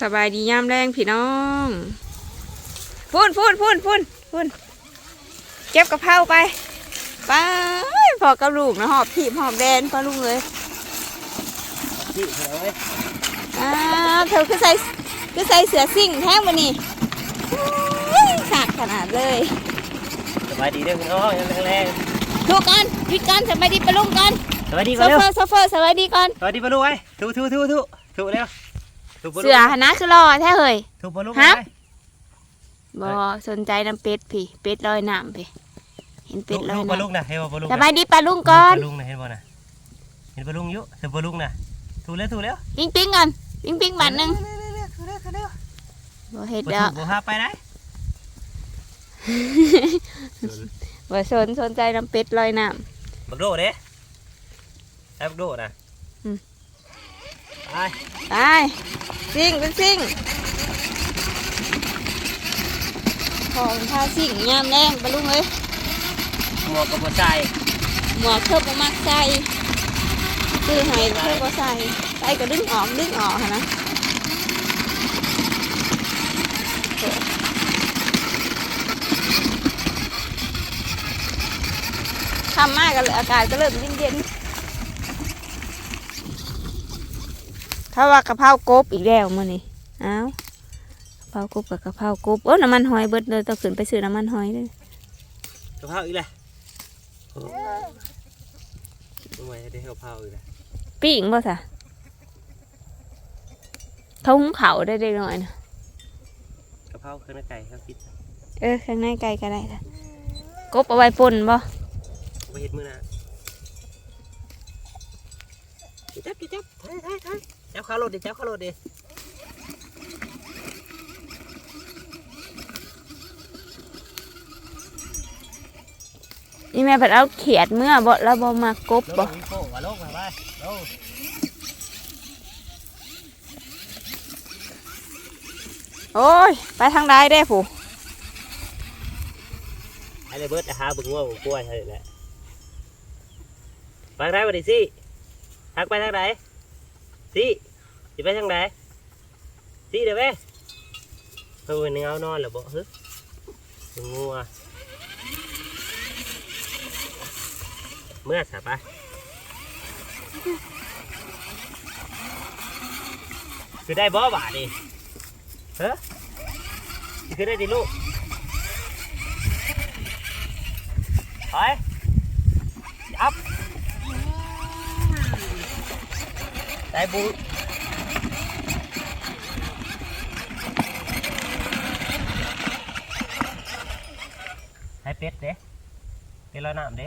สบายดียามแรงพี่น้องพุ่นพุ่นพุ่นพุ่นพุ่นเก็บกระเพราไปไปพอกับลูกนะหอบถีบหอบแดนพอลูกเลยพี่เถอะเว้ยอ่าเธอคือใส่คือใส่เสือซิ่งแท้วันนี้สักขนาดเลยสบายดีเด้อพี่น้องยังแรงลูกกันหยุดกันสบายดีปะลุงกันๆสบายดีโซก่อนเร็วเฟอร์โซเฟอร์สบายดีก่อนสบายดีปะลูกไว้ถูถูถูถูถูเร็ว ถูปะลูกเสือหนนะคือรอแท้เฮ้ยถูปะลูกฮะไว้บอสนใจน้ำเป็ดพี่ เป็ดลอยน้ำพี่เห็นเป็ดลอยถูปะลูกน้ำนะเห็นบ่ปะลูกสบายดีปลาลุงก่อนปะลูกนะเห็นบ่นะเห็นปะลูกอยู่เห็นปะลูกนะถูเร็วถูเร็วปิ้งปิ้งก่อนปิ้งปิ้งบาทหนึ่งเร็วๆเร็วๆเร็วบ่เฮ็ดๆบ่ดอกถูบ่พาไปได้บ่สนสนใจน้ำเป็ดลอยน้ บักโดเด้ไอ้บักโดนะอืมไปำไป ซิ่งเป็นซิ่งของพาซิ่งยามแรงปลาลุงเอ้ยหมวกกับบ่ใส่หมวกเทิบบ่มักใส่ซื้อให้เทิบบ่ใส่ใส่ก็ดึงออกดึงออกหั้นนะทำมากกันเลยอากาศก็เริ่มเย็นๆ ถ้าว่ากะเพรากบอีกแล้วมื้อนี้เอ้าวกะเพรากบกับกะเพรากบโอ้น้ำมันหอยเบิดเลยต้องขึ้นไปซื้อน้ำมันหอยเลยกะเพราอีกแล้วโอ้ทำไมได้กะเพราอีกแล้วปิ้งบ่สะทุ่งเขาได้ได้หน่อยนะกะเพราเครื่องในไก่ครับคิดเออข้างในไก่ก็ได้ค่ะกบเอาไว้ป่นบ่ไปเห็ดมือนะจับจับจับถ่ายถ่ายถ่าย จับข้าวโรดดิจับข้าวโรดดินี่แม่ผัดเอาเขียดเมื่อบ่แล้วบ่มากบลบ่งวิโก้ว่าลงมาไปลงโอ้ย ไปทางใดได้ผู้ไอ้เลยเบิร์ดหาบึงว่าบึงกล้วยให้แหละไปทางไหนมาดิสิทักไปทางไหนสิ จะไปทางไหนสิเดี๋ยวไปเฮ้ยนึงเอานอนหรือบ่ฮึงัวเมื่อสับปะคือได้บ่บาดิเฮ้ยคือได้ดิลูกไปยับได้บุ เป็ดเด้เป็ดลอยน้ำเด้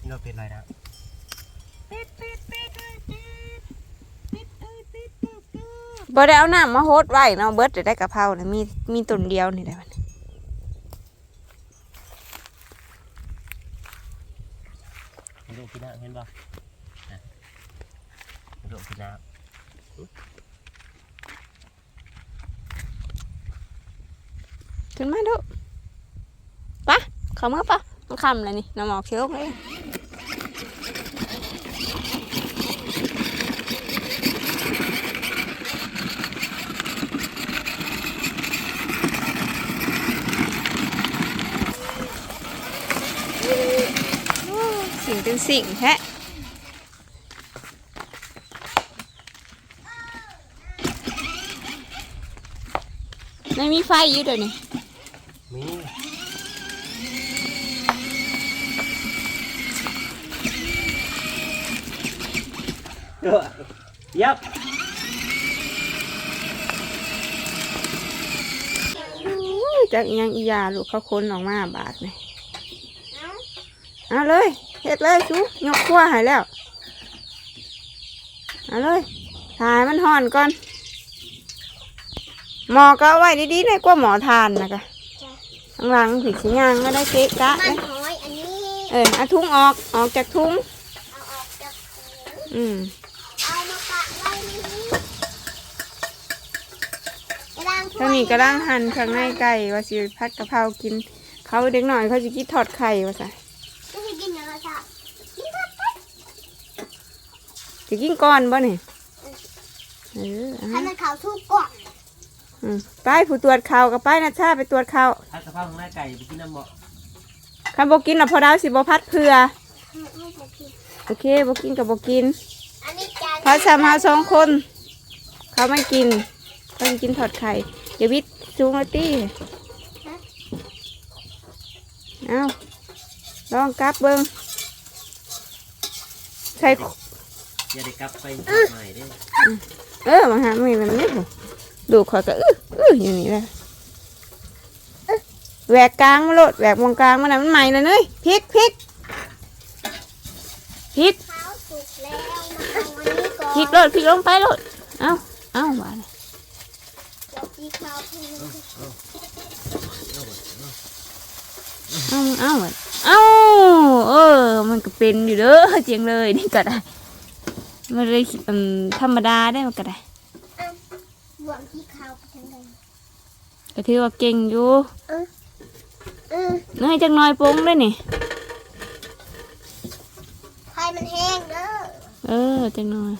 นี่เราเป็ดลอยน้ำเป็ดเป็ดเป็ดเป็ดเป็ดเป็ดเป็ดบ่ได้เอาน้ำมาโฮดไว้เนาะเบิดจะได้กะเพราเนี่ยมีมีตุนเดียวนี่ได้มันดูกินน้ำเห็นบ่ดูกินน้ำขึ้นมาดู เข้ามาปะมันคำแล้วนี่น้ำหมอกเขียวเลยสิ่งเป็นสิ่งแท้ไม่มีไฟอยู่เดี๋ยวนี้ ยับจากอิหยังอียาลูกเขาค้นออกมาบาทนี่เอาเลยเฮ็ดเลยชูยกขั้วใหายแล้ว เอาเลยถ่ายมันห่อนก่อน หมอก็เอาไว้ดีๆในกว่าหมอทานนะกะข้างหลังผิดสิยางก็ได้เกะกะมันนะหอยอันนี้ เออเอาทุ่งออก ออกจากทุ่งเอาออกจากถุงอืม ทางนี้กระด้างหั่นข้างในไก่ว่าสิพัดกะเพรากิน เขาเด็กหน่อยเขาจะกินทอดไข่ว่าซะจะให้กินยังไงจ๊ะกินไปจะกินก้อนบ่นี่เออให้อะมันเขาทุกก่อนอืมไปผู้ตรวจข่าวกับไปนะชาไปตรวจข่าวถ้ากระเพราของนายไก่ไปกินน้ำบ่คันบกินน่ะพอดาวสิบพัดเพื่อให้ผมกินโอเคบกินกับบกิน อันนี้จานพอสามหาสองคน เขาไม่กินเขาจะกินถอดไข่เดี๋ยววิทย์จูงมาตี้เอาลองกลับเบิ้งใส่อย่าได้กลับไปใหม่เด้เออมาหาไม่มันไม่ถูกดูขอยก็อื้ออื้ออย่างนี้เลยอื้อแหวกกลางมาโลดแหวกวงกลางมาหน่อยมันใหม่เลยเนยพริกพริกพริกข้าวสุกแล้วมาเอา อันนี้ก่อนพริกโลดพริกลงไปโลดเอ้าเอ้าว่าวให้มันเอาเอาหวาเอ้าเออ มันก็เป็นอยู่เด้อเจียงเลยนี่ก็ได้มันเลยธรรมดาได้มันก็ได้บวมที่ข้าวไปทางใดก็ถือว่าเก่งอยู่อืมน้อยจังน้อยโป้งได้นี่ไฟมันแห้งเด้อ เออจังน้อย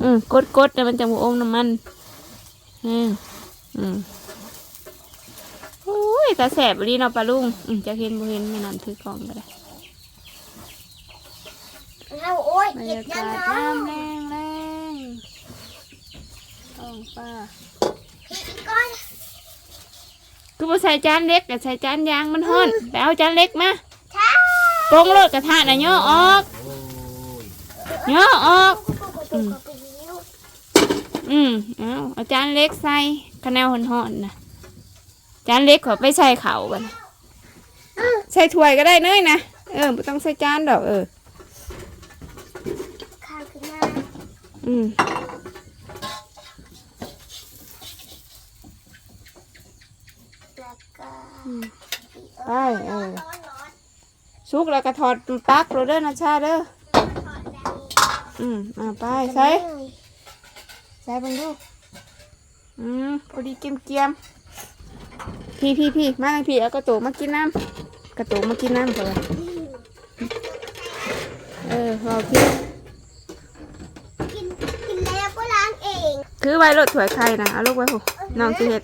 อืมกดกดแต่มันจะบ่อมน้ำมันอืมอืมโอ้ยตาแสบดีเนาะปลาลุงอืมจะเห็นบ่เห็นไม่นอนถือกล้องก็ได้เอาโอ้ยบรรเก็บยากายัศงเนาะน้ำแรงแรงท้องฟ้าพี่ก้อนคือบ่ใส่จานเล็กแต่ใส่จานยางมันฮ้อนไปเอาจานเล็กมาช้าปรุงรสกระทะน่ะย่อออกโอ้ยย่อออกอืม อืมเอาเอาจานเล็กใส่คะแนนห่อนๆนะจานเล็กขอไปใส่เขาวกันใส่ถ้วยก็ได้เนยนะเออไม่ต้องใส่จานดอกเออ ข้างขึ้นมาอืมแล้วก็ไปเออร้อนสุกแล้วก็ถอดปลั๊กโรเดอร์นะชาเด้อถอดแบบนี้อืมมาไปใส่ ใส่เบังดู อืมพอดีเกียมเกียมๆพี่พี่พี่มาทางพี่เอากระโตกมากินน้ำกระโตกมากินน้ำก่อนเออพอพี่กินกินแล้วก็ล้างเองคือไว้รถถวยไข่นะเอาลูกไว้หูน้องสิเห็ด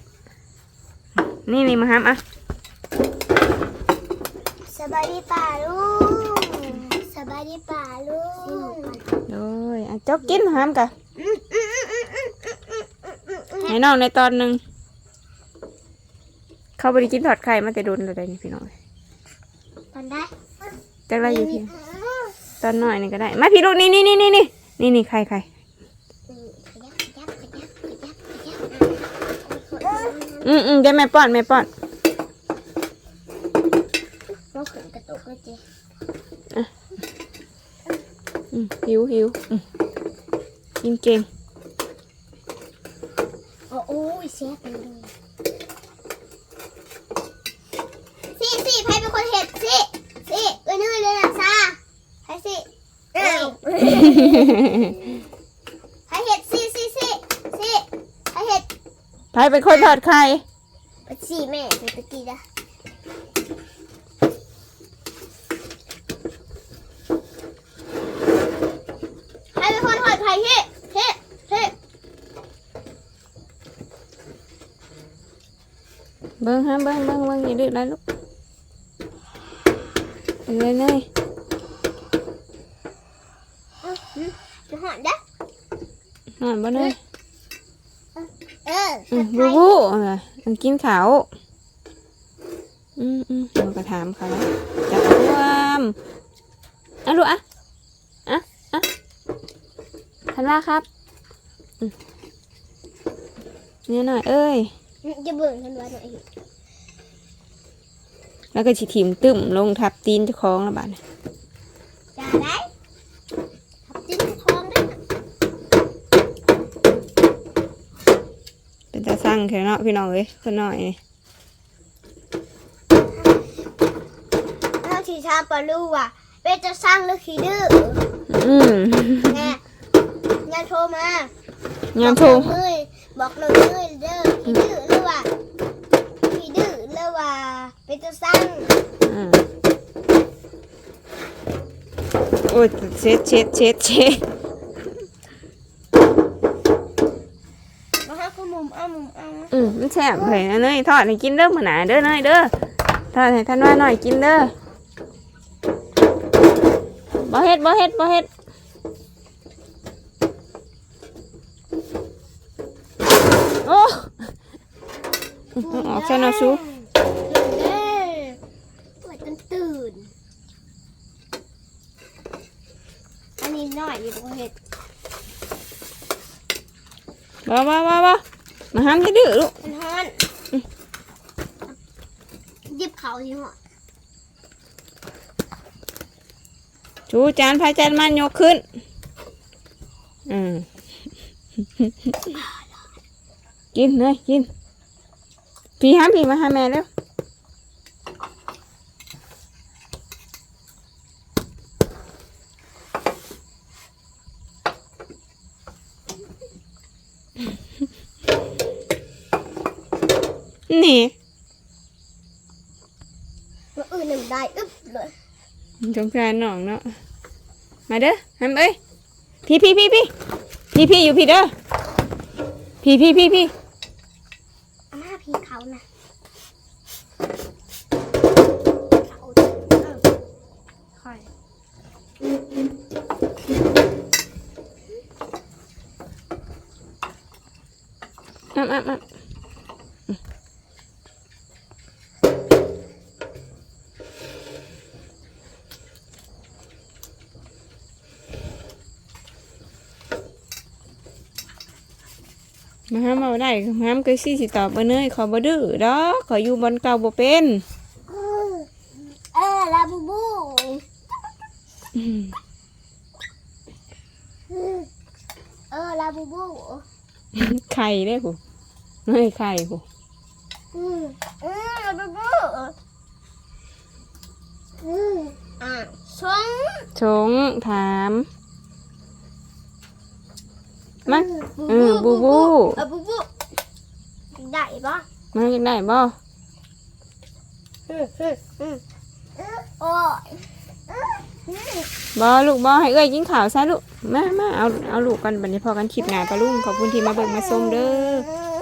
นี่นี่มาห้ามอะสบายดีป่าลุงสบายดีป่าลุงโดยอะเจ้ากินห้ามกะ ให้น้องในตอนหนึ่งเขาไปกินถอดไข่มาแต่โดนเลยนี่พี่น้องทำได้จักไรอยู่พี่ตอนหน่อยนี่ก็ได้มาพี่ลูกนี่นี่นี่นี่นี่นี่นี่ไข่ไข่อืมขยับขยับขยับขยับขยับอืมอืมเดี๋ยวแม่ป้อนแม่ป้อนเราขึ้นกระตุกเลยเจ๊อืมหิวหิวอืมกินเก่งโอ้โอ้ยเชฟเลยสิสิใครเป็นคนเห็ดสิสิเอ้ยนื่อยเลยนะซาใครสิเอ้าใครเห็ดสิสิสิสิใครเห็ด ไผเป็นคนทอดไข่ ไปสิแม่ไปตะกี้นะใครเป็นคนถอดไข่เฮ้เฮ้เฮ้ เบิ้งฮะเบิ้งเบิ้งเบิ้งอย่าดื้อนะลูกเอาเลยเลยจะหอนเด้อนอนบ่เลยเอออืมบูบูเออมันกินข้าวอืมอืมเราก็ถามเขาแล้วจับความอะลูกอะอะอะทันว่าครับอืมเนี่ยหน่อยเอ้ยจะเบิ่งกันไว้หน่อย แล้วก็ฉีถิมตึมลงทับตีนเจ้าของและบาดนี้จะได้ทับจิ้นท้องได้เป็นตาสั่งแค่เนาะพี่น้องเอ้ยคนน้อยนี่ถ้าทีชาปลาลูอะเป็นจะสร้างหรือขี้ดื้ออืมแม่ยาโทรมายามโทรบอกน้องเอ้ยบอกน้องเอ้ยเด้อขี้ดื้อหรือว่าขี้ดื้อหรือว่าเป็นจะสร้าง อืม โอ้ยเช็ดเช็ดเช็ดเช็ดเอาเอาอืมมันแซ่บเผยนะเนยทอดให้กินเด้อมื้อหนาเด้อเนยเด้อทอดให้ท่านว่าหน่อยกินเด้อบ่เฮ็ดบ่เฮ็ดบ่เฮ็ดโอ้ออกใช่เนาะชู เด้ปวดจนตื่น อันนี้หน่อยดีกว่าเห็ด บ่บ่บ่บ่มาห้ามจะดื้อลูกมันฮ้อนหยิบเขาที่หัวชูจานพายจานมันยกขึ้น อืม กินเลยกิน พี่ห้ามพี่มาหาแม่เร็ว นี่มันอื่นหนึ่งได้อึ๊บเลยสงสารน้องเนาะ มาเด้อฮัมเอ้ย พี่พี่พี่พี่พี่พี่อยู่พี่เด้อ พี่พี่พี่พี่ อะอะอะมาห้ามเอาได้มาห้ามก็สิสิตอบมาเนยขอบ่ดื้อดอกขออยู่บนเก่าบ่เป็นเออเออลาบูบูอืมเออลาบูบูไข่ได้ผู้ เนยไข่ผู้อืมอืมลาบูบูอืมอะชงชงถามมาเออบูบูเออบูบูได้ปะมาอยากได้บ่อืมอืมอืมโอ้ยอืมบ่ลูกบ่ให้เอ้ยกินข้าวซะลูกมามาเอาเอาลูกกันบัดนี้พอกันคลิปหน้าปะลุงขอบคุณที่มาเบิ่งมาชมเด้ออืม